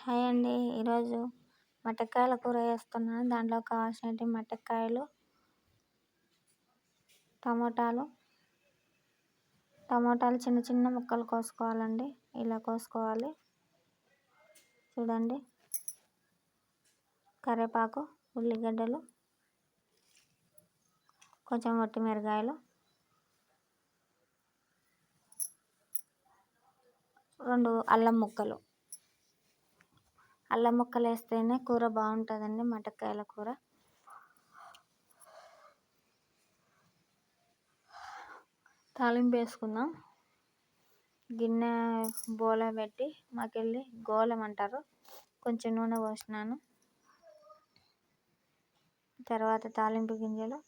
Hi అండి. ఈరోజు మటకాయల కూర చేస్తున్నాను. దాంట్లో కావాల్సినవి మటకాయలు టమోటాలు. టమోటాలు చిన్న చిన్న ముక్కలు కోసుకోవాలండి. ఇలా కోసుకోవాలి. చూడండి. కరివేపాకు ఉల్లిగడ్డలు కొంచెం వట్టి మిరగాయలు. రెండు అల్లం ముక్కలు. అల్లం ముక్కలు వేస్తేనే కూర బాగుంటుందండి మటకాయల కూర. తాలింపు వేసుకుందాం. గిన్నె బోల పెట్టి మాకెళ్ళి గోళం అంటారు కొంచెం నూనె పోసినాను. తర్వాత తాలింపు గింజలు.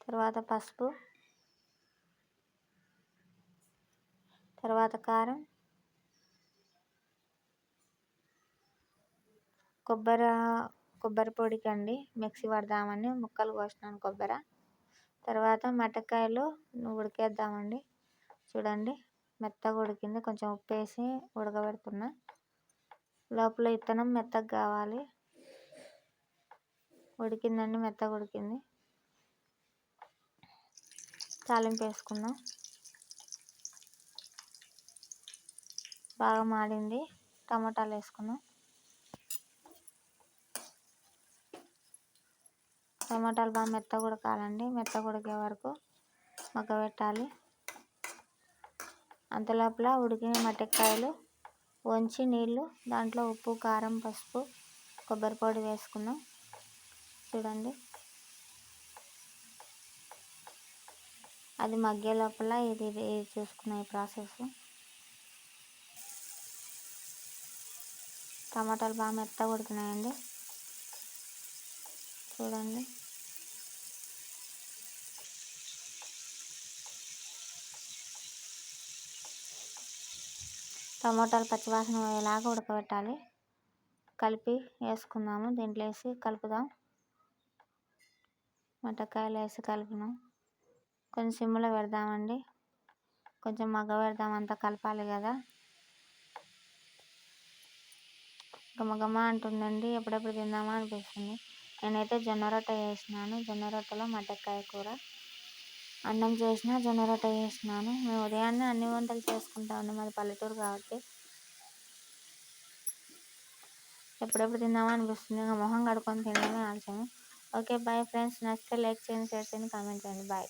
తర్వాత పసుపు. తర్వాత కారం కొబ్బరి కొబ్బరి పొడికండి. మిక్సీ పడదామని ముక్కలు కోసినాను కొబ్బరి. తర్వాత మటకాయలు ఉడికేద్దామండి. చూడండి మెత్తగా ఉడికింది. కొంచెం ఉప్పు వేసి ఉడకబెడుతున్నా. లోపల ఇత్తనం మెత్తగా కావాలి. ఉడికిందండి మెత్తగా ఉడికింది. తాలింపు వేసుకుందాం. బాగా మాడింది. టమాటాలు వేసుకున్నాం. టమాటాలు బాగా మెత్త ఉడకాలండి మెత్త ఉడికే వరకు పెట్టాలి అంతలోపల ఉడికిన మట్టెక్కాయలు వంచి నీళ్ళు దాంట్లో ఉప్పు కారం పసుపు కొబ్బరి పొడి వేసుకున్నాం. చూడండి. అది మగ్గే లోపల ఇది చూసుకున్న ఈ ప్రాసెస్. టమాటాలు బాగా మెత్తగా ఉడికినాయండి. చూడండి. టమాటాలు పచ్చివాసన పోయేలాగా ఉడకబెట్టాలి. కలిపి వేసుకుందాము. దీంట్లో వేసి కలుపుదాం. మటకాయలు వేసి కలుపుదాం. కొంచెం సిమ్లో పెడదామండి. కొంచెం మగ్గ పెడదాం. అంతా కలపాలి కదా. గమగమ అంటుందండి. ఎప్పుడెప్పుడు తిందామా అనిపిస్తుంది. నేనైతే జొన్న రొట్టె చేసినాను. జొన్న రొట్టెలో మటక్కాయ కూర. అన్నం చేసిన జొన్న రొట్టె చేసినాను. మేము ఉదయాన్నే అన్ని వంటలు చేసుకుంటామండి మాది పల్లెటూరు కాబట్టి. ఎప్పుడెప్పుడు తిందామా అనిపిస్తుంది. ఇంకా మొహం కడుక్కొని తినడమే ఆలస్యం ఓకే బాయ్ ఫ్రెండ్స్. నచ్చితే లైక్ చేయండి షేర్ చేయండి కామెంట్ చేయండి. బాయ్.